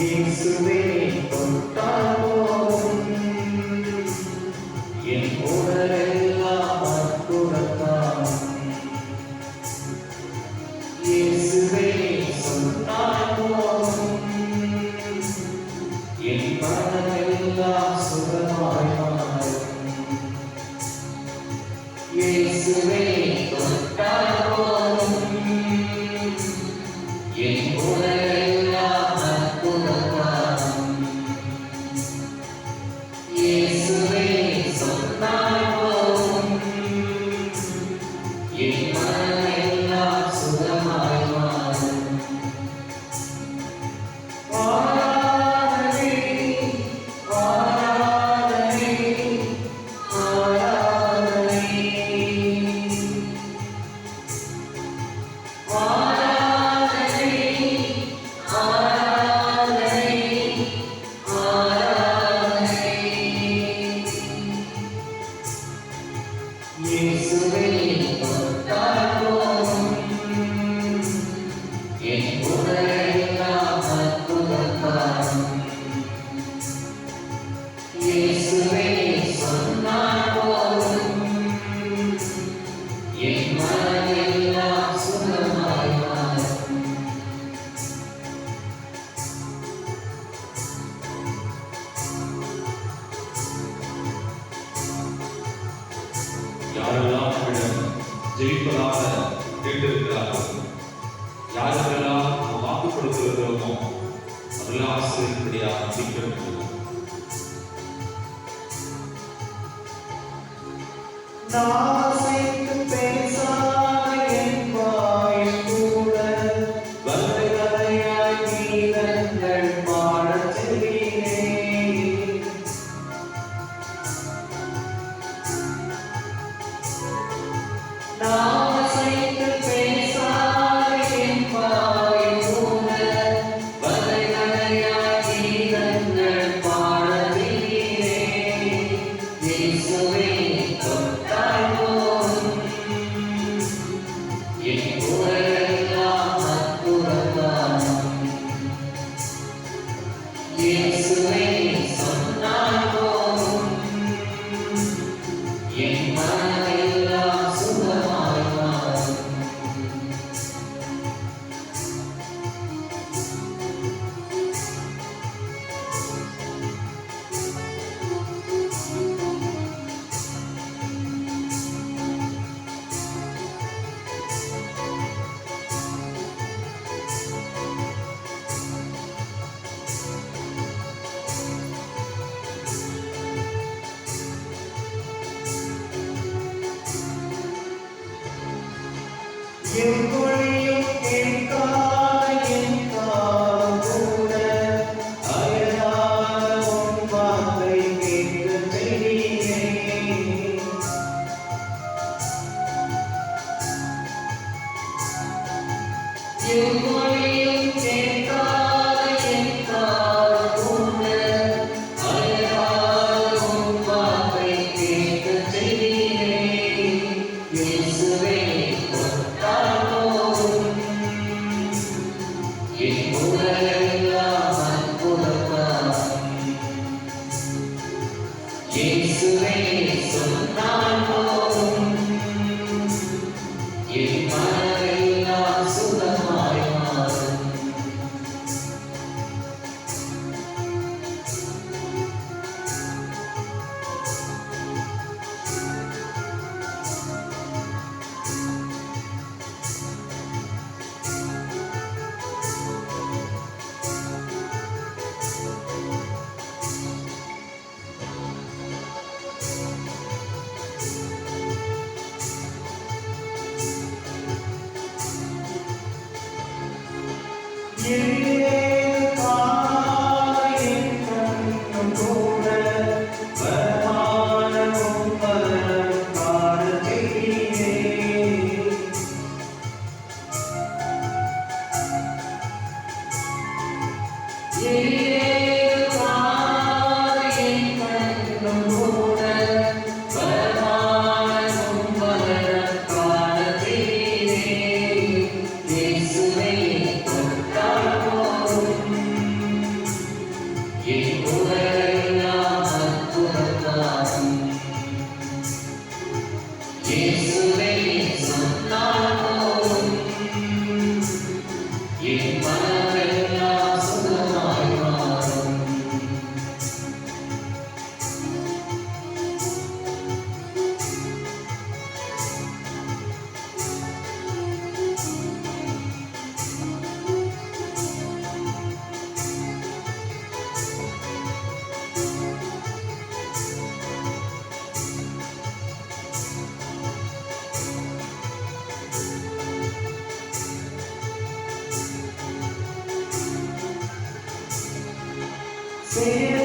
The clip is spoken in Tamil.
இயேசுவே பொத்தாவோம் என் உடலெல்லாம் அற்புதத்தாம் இயேசுவே சொத்தாவோம் என் மனமெல்லாம் சுகமாய் மாறும் இயேசுவே பொத்தாவோம் என் உடல் Jesus. யாரெல்லாம் ஜெயிப்பதாக கேட்டிருக்கிறார்கள் யாருக்கெல்லாம் நம்ம வாக்கு கொடுத்திருக்கிறோமோ அதெல்லாம் ஆசிரியப்படியாக சீக்கிரம் நான் Yes, Siento see. Sing